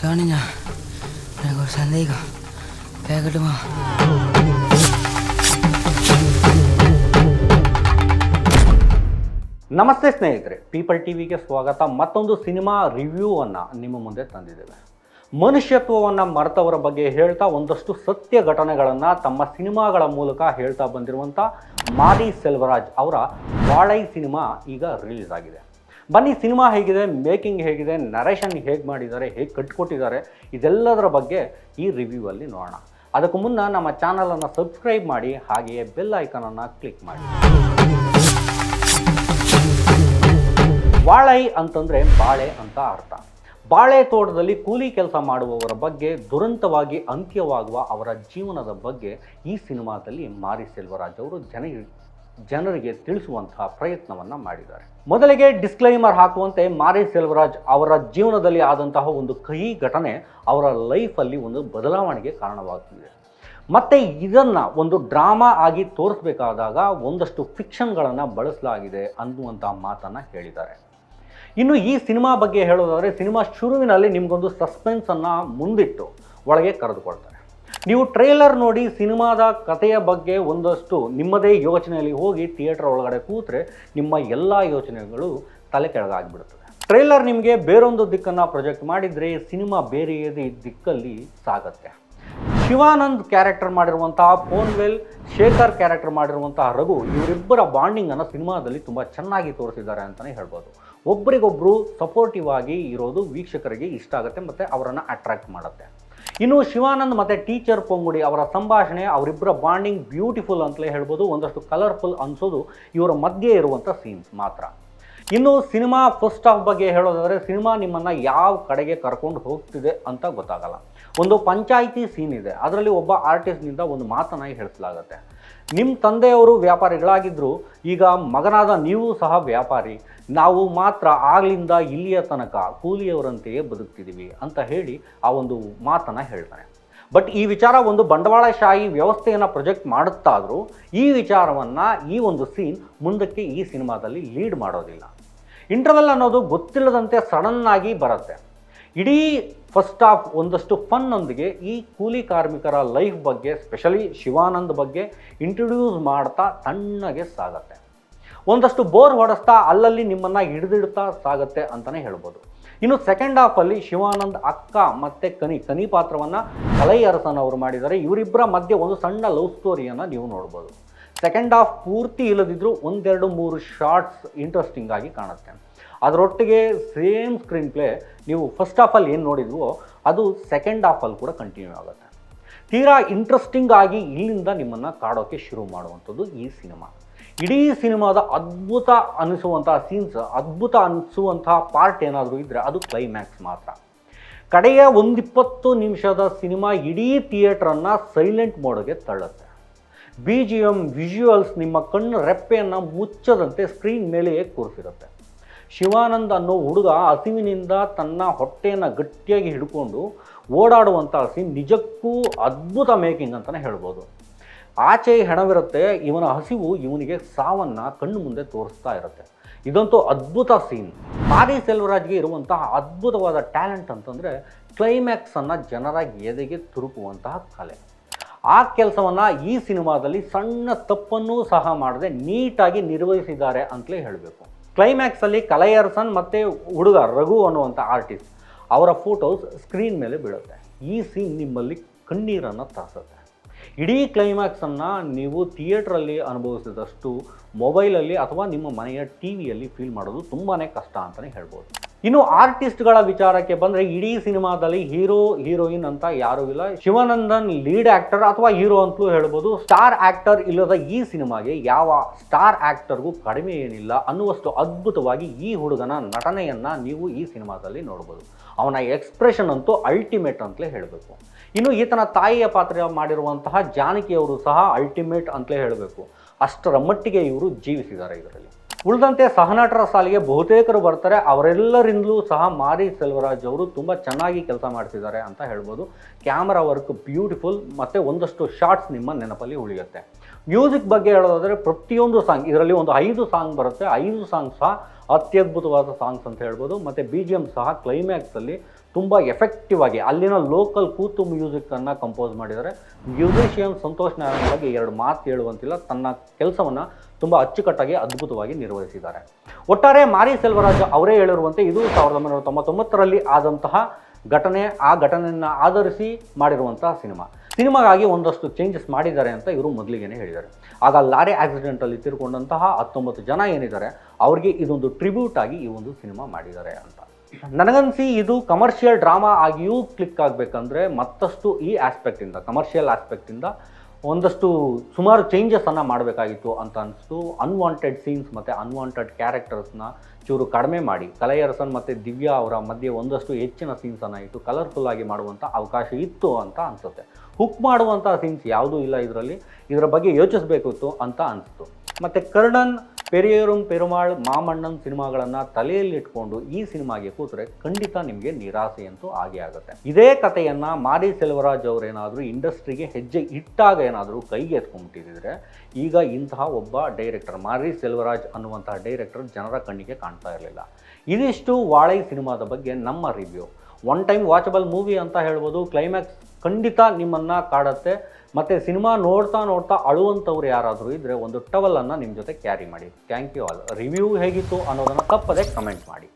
Sonia, Nego Sandigo, Pegaduma. ನಮಸ್ತೆ ಸ್ನೇಹಿತರೆ people ಟಿವಿಗೆ ಸ್ವಾಗತ. ಮತ್ತೊಂದು ಸಿನಿಮಾ ರಿವ್ಯೂವನ್ನು ನಿಮ್ಮ ಮುಂದೆ ತಂದಿದ್ದೇವೆ. ಮನುಷ್ಯತ್ವವನ್ನು ಮರೆತವರ ಬಗ್ಗೆ ಹೇಳ್ತಾ ಒಂದಷ್ಟು ಸತ್ಯ ಘಟನೆಗಳನ್ನು ತಮ್ಮ ಸಿನಿಮಾಗಳ ಮೂಲಕ ಹೇಳ್ತಾ ಬಂದಿರುವಂಥ ಮಾರಿ ಸೆಲ್ವರಾಜ್ ಅವರ ಬಾಳೈ ಸಿನಿಮಾ ಈಗ ರಿಲೀಸ್ ಆಗಿದೆ. ಬನ್ನಿ, ಸಿನಿಮಾ ಹೇಗಿದೆ, ಮೇಕಿಂಗ್ ಹೇಗಿದೆ ನರೇಷನ್ ಹೇಗೆ ಮಾಡಿದ್ದಾರೆ, ಹೇಗೆ ಕಟ್ಕೊಟ್ಟಿದ್ದಾರೆ, ಇದೆಲ್ಲದರ ಬಗ್ಗೆ ಈ ರಿವ್ಯೂವಲ್ಲಿ ನೋಡೋಣ. ಅದಕ್ಕೂ ಮುನ್ನ ನಮ್ಮ ಚಾನಲನ್ನು ಸಬ್ಸ್ಕ್ರೈಬ್ ಮಾಡಿ, ಹಾಗೆಯೇ ಬೆಲ್ ಐಕನನ್ನು ಕ್ಲಿಕ್ ಮಾಡಿ. ಬಾಳೈ ಅಂತಂದ್ರೆ ಬಾಳೆ ಅಂತ ಅರ್ಥ. ಬಾಳೆ ತೋಟದಲ್ಲಿ ಕೂಲಿ ಕೆಲಸ ಮಾಡುವವರ ಬಗ್ಗೆ, ದುರಂತವಾಗಿ ಅಂತ್ಯವಾಗುವ ಅವರ ಜೀವನದ ಬಗ್ಗೆ ಈ ಸಿನಿಮಾದಲ್ಲಿ ಮಾರಿ ಸೆಲ್ವರಾಜ್ ಅವರು ಜನ ಜನರಿಗೆ ತಿಳಿಸುವಂತಹ ಪ್ರಯತ್ನವನ್ನ ಮಾಡಿದ್ದಾರೆ. ಮೊದಲಿಗೆ ಡಿಸ್ಕ್ಲೈಮರ್ ಹಾಕುವಂತೆ ಮಾರಿ ಸೆಲ್ವರಾಜ್ ಅವರ ಜೀವನದಲ್ಲಿ ಆದಂತಹ ಒಂದು ಕಹಿ ಘಟನೆ ಅವರ ಲೈಫಲ್ಲಿ ಒಂದು ಬದಲಾವಣೆಗೆ ಕಾರಣವಾಗ್ತಿದೆ. ಮತ್ತೆ ಇದನ್ನು ಒಂದು ಡ್ರಾಮಾ ಆಗಿ ತೋರಿಸಬೇಕಾದಾಗ ಒಂದಷ್ಟು ಫಿಕ್ಷನ್ಗಳನ್ನು ಬಳಸಲಾಗಿದೆ ಅನ್ನುವಂಥ ಮಾತನ್ನ ಹೇಳಿದ್ದಾರೆ. ಇನ್ನು ಈ ಸಿನಿಮಾ ಬಗ್ಗೆ ಹೇಳೋದಾದರೆ, ಸಿನಿಮಾ ಶುರುವಿನಲ್ಲಿ ನಿಮಗೊಂದು ಸಸ್ಪೆನ್ಸನ್ನು ಮುಂದಿಟ್ಟು ಒಳಗೆ ಕರೆದುಕೊಳ್ತಾರೆ. ನೀವು ಟ್ರೇಲರ್ ನೋಡಿ ಸಿನಿಮಾದ ಕಥೆಯ ಬಗ್ಗೆ ಒಂದಷ್ಟು ನಿಮ್ಮದೇ ಯೋಚನೆಯಲ್ಲಿ ಹೋಗಿ ಥಿಯೇಟರ್ ಒಳಗಡೆ ಕೂತ್ರೆ ನಿಮ್ಮ ಎಲ್ಲ ಯೋಚನೆಗಳು ತಲೆ ಕೆಳಗಾಗ್ಬಿಡುತ್ತದೆ ಟ್ರೇಲರ್ ನಿಮಗೆ ಬೇರೊಂದು ದಿಕ್ಕನ್ನು ಪ್ರೊಜೆಕ್ಟ್ ಮಾಡಿದರೆ ಸಿನಿಮಾ ಬೇರೆಯದೇ ದಿಕ್ಕಲ್ಲಿ ಸಾಗತ್ತೆ. ಶಿವಾನಂದ್ ಕ್ಯಾರೆಕ್ಟರ್ ಮಾಡಿರುವಂತಹ ಫೋನ್ವೆಲ್ ಶೇಖರ್ ಕ್ಯಾರೆಕ್ಟರ್ ಮಾಡಿರುವಂತಹ ರಘು ಇವರಿಬ್ಬರ ಬಾಂಡಿಂಗನ್ನು ಸಿನಿಮಾದಲ್ಲಿ ತುಂಬ ಚೆನ್ನಾಗಿ ತೋರಿಸಿದ್ದಾರೆ ಅಂತಲೇ ಹೇಳ್ಬೋದು. ಒಬ್ಬರಿಗೊಬ್ಬರು ಸಪೋರ್ಟಿವ್ ಆಗಿ ಇರೋದು ವೀಕ್ಷಕರಿಗೆ ಇಷ್ಟ ಆಗುತ್ತೆ ಮತ್ತು ಅವರನ್ನು ಅಟ್ರಾಕ್ಟ್ ಮಾಡುತ್ತೆ. ಇನ್ನು ಶಿವಾನಂದ್ ಮತ್ತು ಟೀಚರ್ ಪೊಂಗುಡಿ ಅವರ ಸಂಭಾಷಣೆ ಅವರಿಬ್ಬರ ಬಾಂಡಿಂಗ್ ಬ್ಯೂಟಿಫುಲ್ ಅಂತಲೇ ಹೇಳ್ಬೋದು. ಒಂದಷ್ಟು ಕಲರ್ಫುಲ್ ಅನಿಸೋದು ಇವರ ಮಧ್ಯೆ ಇರುವಂಥ ಸೀನ್ಸ್ ಮಾತ್ರ. ಇನ್ನು ಸಿನಿಮಾ ಫಸ್ಟ್ ಆಫ್ ಬಗ್ಗೆ ಹೇಳೋದಾದರೆ ಸಿನಿಮಾ ನಿಮ್ಮನ್ನು ಯಾವ ಕಡೆಗೆ ಕರ್ಕೊಂಡು ಹೋಗ್ತಿದೆ ಅಂತ ಗೊತ್ತಾಗಲ್ಲ. ಒಂದು ಪಂಚಾಯಿತಿ ಸೀನ್ ಇದೆ. ಅದರಲ್ಲಿ ಒಬ್ಬ ಆರ್ಟಿಸ್ಟ್ನಿಂದ ಒಂದು ಮಾತನ್ನು ಹೇಳಿಸಲಾಗುತ್ತೆ. ನಿಮ್ಮ ತಂದೆಯವರು ವ್ಯಾಪಾರಿಗಳಾಗಿದ್ದರು ಈಗ ಮಗನಾದ ನೀವು ಸಹ ವ್ಯಾಪಾರಿ. ನಾವು ಮಾತ್ರ ಆಗಲಿಂದ ಇಲ್ಲಿಯ ತನಕ ಕೂಲಿಯವರಂತೆಯೇ ಬದುಕ್ತಿದ್ದೀವಿ ಅಂತ ಹೇಳಿ ಆ ಒಂದು ಮಾತನ್ನು ಹೇಳ್ತಾನೆ. ಬಟ್ ಈ ವಿಚಾರ ಒಂದು ಬಂಡವಾಳಶಾಹಿ ವ್ಯವಸ್ಥೆಯನ್ನು ಪ್ರೊಜೆಕ್ಟ್ ಮಾಡುತ್ತಾದರೂ ಈ ವಿಚಾರವನ್ನು ಈ ಒಂದು ಸೀನ್ ಮುಂದಕ್ಕೆ ಈ ಸಿನಿಮಾದಲ್ಲಿ ಲೀಡ್ ಮಾಡೋದಿಲ್ಲ. ಇಂಟರ್ವೆಲ್ ಅನ್ನೋದು ಗೊತ್ತಿಲ್ಲದಂತೆ ಸಡನ್ ಆಗಿ ಬರುತ್ತೆ. ಇಡೀ ಫಸ್ಟ್ ಆಫ್ ಒಂದಷ್ಟು ಫನ್ನೊಂದಿಗೆ ಈ ಕೂಲಿ ಕಾರ್ಮಿಕರ ಲೈಫ್ ಬಗ್ಗೆ ಸ್ಪೆಷಲಿ ಶಿವಾನಂದ್ ಬಗ್ಗೆ ಇಂಟ್ರೊಡ್ಯೂಸ್ ಮಾಡ್ತಾ ತಣ್ಣಗೆ ಸಾಗತ್ತೆ. ಒಂದಷ್ಟು ಬೋರ್ ಹೊಡೆಸ್ತಾ ಅಲ್ಲಲ್ಲಿ ನಿಮ್ಮನ್ನು ಹಿಡಿದಿಡ್ತಾ ಸಾಗುತ್ತೆ ಅಂತಲೇ ಹೇಳ್ಬೋದು. ಇನ್ನು ಸೆಕೆಂಡ್ ಹಾಫಲ್ಲಿ ಶಿವಾನಂದ್ ಅಕ್ಕ ಮತ್ತು ಕನಿ ಕನಿ ಪಾತ್ರವನ್ನು ಕಲೈ ಅರಸನ್ ಅವರು ಮಾಡಿದ್ದಾರೆ. ಇವರಿಬ್ಬರ ಮಧ್ಯೆ ಒಂದು ಸಣ್ಣ ಲವ್ ಸ್ಟೋರಿಯನ್ನು ನೀವು ನೋಡ್ಬೋದು. ಸೆಕೆಂಡ್ ಹಾಫ್ ಪೂರ್ತಿ ಇಲ್ಲದಿದ್ದರೂ ಒಂದೆರಡು ಮೂರು ಶಾರ್ಟ್ಸ್ ಇಂಟ್ರೆಸ್ಟಿಂಗ್ ಆಗಿ ಕಾಣುತ್ತೆ. ಅದರೊಟ್ಟಿಗೆ ಸೇಮ್ ಸ್ಕ್ರೀನ್ ಪ್ಲೇ ನೀವು ಫಸ್ಟ್ ಹಾಫಲ್ಲಿ ಏನು ನೋಡಿದ್ವೋ ಅದು ಸೆಕೆಂಡ್ ಹಾಫಲ್ಲಿ ಕೂಡ ಕಂಟಿನ್ಯೂ ಆಗುತ್ತೆ. ತೀರಾ ಇಂಟ್ರೆಸ್ಟಿಂಗ್ ಆಗಿ ಇಲ್ಲಿಂದ ನಿಮ್ಮನ್ನು ಕಾಡೋಕ್ಕೆ ಶುರು ಮಾಡುವಂಥದ್ದು ಈ ಸಿನಿಮಾ. ಇಡೀ ಸಿನಿಮಾದ ಅದ್ಭುತ ಅನಿಸುವಂಥ ಸೀನ್ಸ್ ಅದ್ಭುತ ಅನಿಸುವಂಥ ಪಾರ್ಟ್ ಏನಾದರೂ ಇದ್ದರೆ ಅದು ಕ್ಲೈಮ್ಯಾಕ್ಸ್ ಮಾತ್ರ. ಕಡೆಯ ಒಂದಿಪ್ಪತ್ತು ನಿಮಿಷದ ಸಿನಿಮಾ ಇಡೀ ಥಿಯೇಟ್ರನ್ನು ಸೈಲೆಂಟ್ ಮೋಡ್ಗೆ ತಳ್ಳುತ್ತೆ. ಬಿ ಜಿ ಎಂ ವಿಜುವಲ್ಸ್ ನಿಮ್ಮ ಕಣ್ಣು ರೆಪ್ಪೆಯನ್ನು ಮುಚ್ಚದಂತೆ ಸ್ಕ್ರೀನ್ ಮೇಲೆಯೇ ಕೂರಿಸಿರುತ್ತೆ. ಶಿವಾನಂದ್ ಅನ್ನೋ ಹುಡುಗ ಹಸಿವಿನಿಂದ ತನ್ನ ಹೊಟ್ಟೆಯನ್ನು ಗಟ್ಟಿಯಾಗಿ ಹಿಡ್ಕೊಂಡು ಓಡಾಡುವಂಥ ಸೀನ್ ನಿಜಕ್ಕೂ ಅದ್ಭುತ ಮೇಕಿಂಗ್ ಅಂತಲೇ ಹೇಳ್ಬೋದು. ಆಚೆ ಹೆಣವಿರುತ್ತೆ, ಇವನ ಹಸಿವು ಇವನಿಗೆ ಸಾವನ್ನು ಕಣ್ಣು ಮುಂದೆ ತೋರಿಸ್ತಾ ಇರುತ್ತೆ. ಇದಂತೂ ಅದ್ಭುತ ಸೀನ್. ಮಾರಿ ಸೆಲ್ವರಾಜ್ಗೆ ಇರುವಂತಹ ಅದ್ಭುತವಾದ ಟ್ಯಾಲೆಂಟ್ ಅಂತಂದರೆ ಕ್ಲೈಮ್ಯಾಕ್ಸನ್ನು ಜನರ ಎದೆಗೆ ತುರುಕುವಂತಹ ಕಲೆ. ಆ ಕೆಲಸವನ್ನು ಈ ಸಿನಿಮಾದಲ್ಲಿ ಸಣ್ಣ ತಪ್ಪನ್ನೂ ಸಹ ಮಾಡದೆ ನೀಟಾಗಿ ನಿರ್ವಹಿಸಿದ್ದಾರೆ ಅಂತಲೇ ಹೇಳಬೇಕು. ಕ್ಲೈಮ್ಯಾಕ್ಸಲ್ಲಿ ಕಲೈಯರ್ಸನ್ ಮತ್ತು ಹುಡುಗ ರಘು ಅನ್ನುವಂಥ ಆರ್ಟಿಸ್ಟ್ ಅವರ ಫೋಟೋಸ್ ಸ್ಕ್ರೀನ್ ಮೇಲೆ ಬೀಳುತ್ತೆ. ಈ ಸೀನ್ ನಿಮ್ಮಲ್ಲಿ ಕಣ್ಣೀರನ್ನು ತರಿಸುತ್ತೆ ಇಡೀ ಕ್ಲೈಮ್ಯಾಕ್ಸನ್ನು ನೀವು ಥಿಯೇಟ್ರಲ್ಲಿ ಅನುಭವಿಸಿದಷ್ಟು ಮೊಬೈಲಲ್ಲಿ ಅಥವಾ ನಿಮ್ಮ ಮನೆಯ ಟಿ ವಿಯಲ್ಲಿ ಫೀಲ್ ಮಾಡೋದು ತುಂಬಾ ಕಷ್ಟ ಅಂತಲೇ ಹೇಳ್ಬೋದು. ಇನ್ನು ಆರ್ಟಿಸ್ಟ್ಗಳ ವಿಚಾರಕ್ಕೆ ಬಂದರೆ ಇಡೀ ಸಿನಿಮಾದಲ್ಲಿ ಹೀರೋ, ಹೀರೋಯಿನ್ ಅಂತ ಯಾರೂ ಇಲ್ಲ. ಶಿವಾನಂದನ್ ಲೀಡ್ ಆ್ಯಕ್ಟರ್ ಅಥವಾ ಹೀರೋ ಅಂತಲೂ ಹೇಳ್ಬೋದು. ಸ್ಟಾರ್ ಆ್ಯಕ್ಟರ್ ಇಲ್ಲದ ಈ ಸಿನಿಮಾಗೆ ಯಾವ ಸ್ಟಾರ್ ಆ್ಯಕ್ಟರ್ಗೂ ಕಡಿಮೆ ಏನಿಲ್ಲ ಅನ್ನುವಷ್ಟು ಅದ್ಭುತವಾಗಿ ಈ ಹುಡುಗನ ನಟನೆಯನ್ನು ನೀವು ಈ ಸಿನಿಮಾದಲ್ಲಿ ನೋಡ್ಬೋದು. ಅವನ ಎಕ್ಸ್ಪ್ರೆಷನ್ ಅಂತೂ ಅಲ್ಟಿಮೇಟ್ ಅಂತಲೇ ಹೇಳಬೇಕು. ಇನ್ನು ಈತನ ತಾಯಿಯ ಪಾತ್ರ ಮಾಡಿರುವಂತಹ ಜಾನಕಿಯವರು ಸಹ ಅಲ್ಟಿಮೇಟ್ ಅಂತಲೇ ಹೇಳಬೇಕು. ಅಷ್ಟರ ಮಟ್ಟಿಗೆ ಇವರು ಜೀವಿಸಿದ್ದಾರೆ ಇದರಲ್ಲಿ. ಉಳಿದಂತೆ ಸಹನಟರ ಸಾಲಿಗೆ ಬಹುತೇಕರು ಬರ್ತಾರೆ. ಅವರೆಲ್ಲರಿಂದಲೂ ಸಹ ಮಾರಿ ಸೆಲ್ವರಾಜ್ ಅವರು ತುಂಬ ಚೆನ್ನಾಗಿ ಕೆಲಸ ಮಾಡ್ತಿದ್ದಾರೆ ಅಂತ ಹೇಳ್ಬೋದು. ಕ್ಯಾಮರಾ ವರ್ಕ್ ಬ್ಯೂಟಿಫುಲ್, ಮತ್ತು ಒಂದಷ್ಟು ಶಾರ್ಟ್ಸ್ ನಿಮ್ಮ ನೆನಪಲ್ಲಿ ಉಳಿಯುತ್ತೆ. ಮ್ಯೂಸಿಕ್ ಬಗ್ಗೆ ಹೇಳೋದಾದರೆ ಪ್ರತಿಯೊಂದು ಸಾಂಗ್, ಇದರಲ್ಲಿ ಒಂದು ಐದು ಸಾಂಗ್ ಬರುತ್ತೆ. ಐದು ಸಾಂಗ್ ಸಹ ಅತ್ಯದ್ಭುತವಾದ ಸಾಂಗ್ಸ್ ಅಂತ ಹೇಳ್ಬೋದು. ಮತ್ತು ಬಿ ಜಿ ಎಂ ಸಹ ಕ್ಲೈಮ್ಯಾಕ್ಸಲ್ಲಿ ತುಂಬ ಎಫೆಕ್ಟಿವ್ ಆಗಿ ಅಲ್ಲಿನ ಲೋಕಲ್ ಕೂತು ಮ್ಯೂಸಿಕ್ಕನ್ನು ಕಂಪೋಸ್ ಮಾಡಿದ್ದಾರೆ. ಮ್ಯೂಸಿಷಿಯನ್ ಸಂತೋಷ್ ನಾರಾಯಣ ಬಗ್ಗೆ ಎರಡು ಮಾತು ಹೇಳುವಂತಿಲ್ಲ. ತನ್ನ ಕೆಲಸವನ್ನು ತುಂಬ ಅಚ್ಚುಕಟ್ಟಾಗಿ, ಅದ್ಭುತವಾಗಿ ನಿರ್ವಹಿಸಿದ್ದಾರೆ. ಒಟ್ಟಾರೆ ಮಾರಿ ಸೆಲ್ವರಾಜ್ ಅವರೇ ಹೇಳಿರುವಂತೆ ಇದು ಸಾವಿರದ ಒಂಬೈನೂರ ತೊಂಬತ್ತೊಂಬತ್ತರಲ್ಲಿ ಆದಂತಹ ಘಟನೆ, ಆ ಘಟನೆಯನ್ನು ಆಧರಿಸಿ ಮಾಡಿರುವಂತಹ ಸಿನಿಮಾ. ಸಿನಿಮಾಗಾಗಿ ಒಂದಷ್ಟು ಚೇಂಜಸ್ ಮಾಡಿದ್ದಾರೆ ಅಂತ ಇವರು ಮೊದಲಿಗೆನೇ ಹೇಳಿದ್ದಾರೆ. ಆಗ ಲಾರಿ ಆಕ್ಸಿಡೆಂಟಲ್ಲಿ ತೀರ್ಕೊಂಡಂತಹ ಹತ್ತೊಂಬತ್ತು ಜನ ಏನಿದ್ದಾರೆ, ಅವರಿಗೆ ಇದೊಂದು ಟ್ರಿಬ್ಯೂಟ್ ಆಗಿ ಈ ಒಂದು ಸಿನಿಮಾ ಮಾಡಿದ್ದಾರೆ ಅಂತ. ನನಗನ್ಸಿ ಇದು ಕಮರ್ಷಿಯಲ್ ಡ್ರಾಮಾ ಆಗಿಯೂ ಕ್ಲಿಕ್ ಆಗಬೇಕಂದ್ರೆ ಮತ್ತಷ್ಟು ಈ ಆಸ್ಪೆಕ್ಟಿಂದ ಕಮರ್ಷಿಯಲ್ ಆಸ್ಪೆಕ್ಟಿಂದ ಒಂದಷ್ಟು ಸುಮಾರು ಚೇಂಜಸನ್ನು ಮಾಡಬೇಕಾಗಿತ್ತು ಅಂತ ಅನಿಸ್ತು. ಅನ್ವಾಂಟೆಡ್ ಸೀನ್ಸ್ ಮತ್ತು ಅನ್ವಾಂಟೆಡ್ ಕ್ಯಾರೆಕ್ಟರ್ಸ್ನ ಚೂರು ಕಡಿಮೆ ಮಾಡಿ. ಕಲೈಯರಸನ್ ಮತ್ತು ದಿವ್ಯಾ ಅವರ ಮಧ್ಯೆ ಒಂದಷ್ಟು ಹೆಚ್ಚಿನ ಸೀನ್ಸನ್ನು ಇಟ್ಟು ಕಲರ್ಫುಲ್ ಆಗಿ ಮಾಡುವಂಥ ಅವಕಾಶ ಇತ್ತು ಅಂತ ಅನಿಸುತ್ತೆ. ಹುಕ್ ಮಾಡುವಂಥ ಸೀನ್ಸ್ ಯಾವುದೂ ಇಲ್ಲ ಇದರಲ್ಲಿ. ಇದರ ಬಗ್ಗೆ ಯೋಚಿಸಬೇಕಿತ್ತು ಅಂತ ಅನಿಸ್ತು. ಮತ್ತು ಕರ್ಣನ್ ಪೆರಿಯರುಂ ಪೆರುಮಾಳ್ ಮಾಮಣ್ಣನ್ ಸಿನಿಮಾಗಳನ್ನು ತಲೆಯಲ್ಲಿ ಇಟ್ಕೊಂಡು ಈ ಸಿನಿಮಾಗೆ ಕೂತ್ರೆ ಖಂಡಿತ ನಿಮಗೆ ನಿರಾಸೆ ಅಂತೂ ಆಗೇ ಆಗುತ್ತೆ. ಇದೇ ಕಥೆಯನ್ನ ಮಾರಿ ಸೆಲ್ವರಾಜ್ ಅವರೇನಾದರೂ ಇಂಡಸ್ಟ್ರಿಗೆ ಹೆಜ್ಜೆ ಇಟ್ಟಾಗ ಏನಾದರೂ ಕೈಗೆ ಎತ್ಕೊಂಡ್ಬಿಟ್ಟಿದ್ರೆ ಈಗ ಇಂತಹ ಒಬ್ಬ ಡೈರೆಕ್ಟರ್, ಮಾರಿ ಸೆಲ್ವರಾಜ್ ಅನ್ನುವಂತಹ ಡೈರೆಕ್ಟರ್ ಜನರ ಕಣ್ಣಿಗೆ ಕಾಣ್ತಾ ಇರಲಿಲ್ಲ. ಇದಿಷ್ಟು ವಾಳೈ ಸಿನಿಮಾದ ಬಗ್ಗೆ ನಮ್ಮ review. One time watchable movie ಅಂತ ಹೇಳ್ಬೋದು, ಕ್ಲೈಮ್ಯಾಕ್ಸ್ ಖಂಡಿತ ನಿಮ್ಮನ್ನು ಕಾಡುತ್ತೆ. ಮತ್ತು ಸಿನಿಮಾ ನೋಡ್ತಾ ನೋಡ್ತಾ ಅಳುವಂಥವ್ರು ಯಾರಾದರೂ ಇದ್ದರೆ ಒಂದು ಟವಲನ್ನು ನಿಮ್ಮ ಜೊತೆ ಕ್ಯಾರಿ ಮಾಡಿ. ಥ್ಯಾಂಕ್ ಯು ಆಲ್ ರಿವ್ಯೂ ಹೇಗಿತ್ತು ಅನ್ನೋದನ್ನು ತಪ್ಪದೆ ಕಮೆಂಟ್ ಮಾಡಿ.